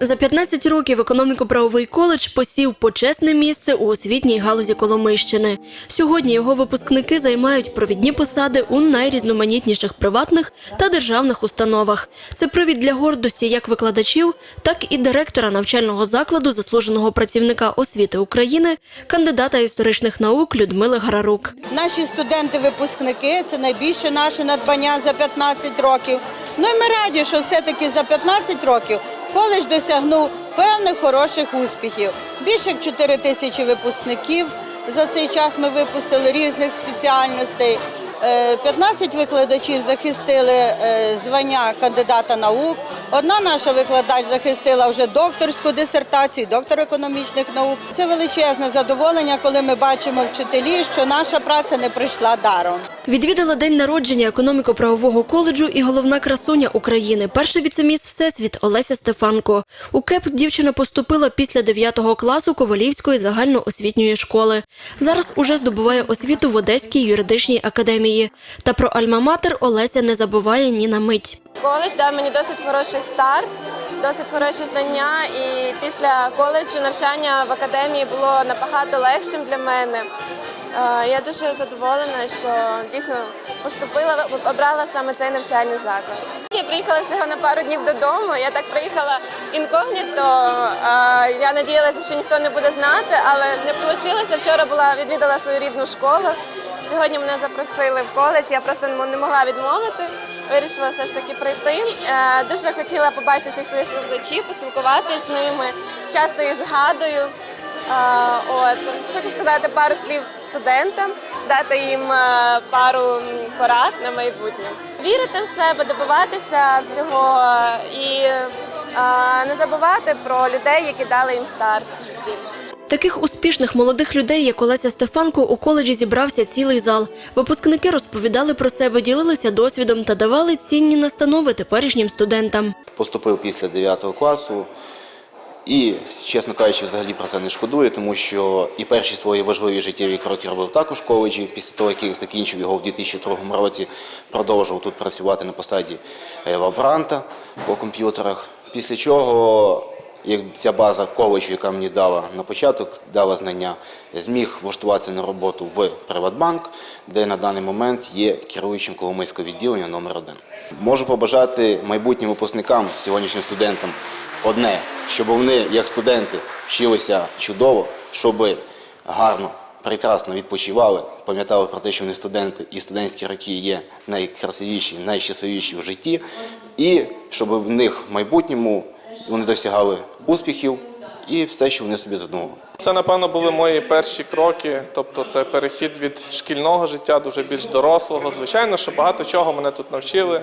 За 15 років економіко-правовий коледж посів почесне місце у освітній галузі Коломийщини. Сьогодні його випускники займають провідні посади у найрізноманітніших приватних та державних установах. Це привід для гордості як викладачів, так і директора навчального закладу, заслуженого працівника освіти України, кандидата історичних наук Людмили Грарук. Наші студенти-випускники це найбільше наше надбання за 15 років. Ну і ми раді, що все-таки за 15 років коледж досягнув певних хороших успіхів. Більше як 4 тисячі випускників за цей час ми випустили різних спеціальностей. Е, 15 викладачів захистили е, звання кандидата наук. Одна наша викладач захистила вже докторську дисертацію, доктор економічних наук. Це величезне задоволення, коли ми бачимо вчителі, що наша праця не прийшла даром. Відвідала день народження економіко-правового коледжу і головна красуня України, перший віцеміс Всесвіт Олеся Стефанко. У КЕП дівчина поступила після 9 класу Ковалівської загальноосвітньої школи. Зараз уже здобуває освіту в Одеській юридичній академії. Та про альма-матер Олеся не забуває ні на мить. Коледж дав мені досить хороший старт, досить хороші знання, і після коледжу навчання в академії було набагато легшим для мене. Е, Я дуже задоволена, що дійсно поступила, обрала саме цей навчальний заклад. Я приїхала всього на пару днів додому. Я так приїхала інкогніто. Е, Я надіялася, що ніхто не буде знати, але не вийшло. Вчора була відвідала свою рідну школу. Сьогодні мене запросили в коледж. Я просто не могла відмовити. Вирішила все ж таки прийти. Е, Дуже хотіла побачити всіх своїх викладачів, поспілкуватися з ними. Часто їх згадую. Е, От хочу сказати пару слів студентам, дати їм е, пару порад на майбутнє. Вірити в себе, добиватися всього і не забувати про людей, які дали їм старт в житті. Таких успішних молодих людей, як Олеся Стефанко, у коледжі зібрався цілий зал. Випускники розповідали про себе, ділилися досвідом та давали цінні настанови теперішнім студентам. поступив після 9 класу. І, чесно кажучи, взагалі про це не шкодую, тому що і перші свої важливі життєві кроки робив також в коледжі. Після того, як закінчив його в 2002 році, продовжував тут працювати на посаді лаборанта по комп'ютерах. Після чого, як ця база коледжу, яка мені дала на початок, дала знання, зміг влаштуватися на роботу в Приватбанк, де на даний момент є керуючим Коломийського відділення номер 1 Можу побажати майбутнім випускникам, сьогоднішнім студентам одне, щоб вони, як студенти, вчилися чудово, щоб гарно, прекрасно відпочивали, пам'ятали про те, що вони студенти, і студентські роки є найкрасивіші, найщасливіші в житті, і щоб в них в майбутньому вони досягали успіхів і все, що вони собі задумали. Це, напевно, були мої перші кроки, тобто це перехід від шкільного життя до вже більш дорослого. Звичайно, що багато чого мене тут навчили.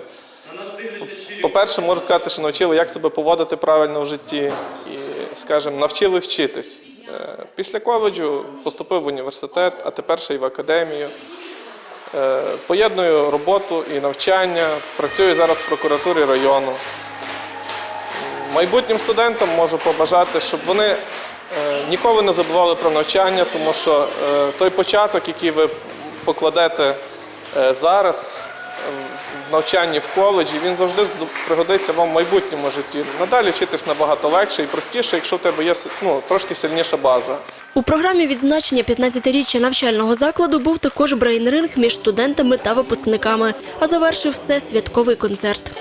По-перше, можу сказати, що навчили, як себе поводити правильно в житті, і, скажімо, навчили вчитись. Е, Після коледжу поступив в університет, а тепер ще й в академію. Е, Поєдную роботу і навчання, працюю зараз в прокуратурі району. Майбутнім студентам можу побажати, щоб вони е, ніколи не забували про навчання, тому що е, той початок, який ви покладете е, зараз в навчанні в коледжі, він завжди пригодиться вам в майбутньому житті. Надалі вчитись набагато легше і простіше, якщо в тебе є ну, трошки сильніша база. У програмі відзначення 15-річчя навчального закладу був також брейн-ринг між студентами та випускниками, а завершив все святковий концерт.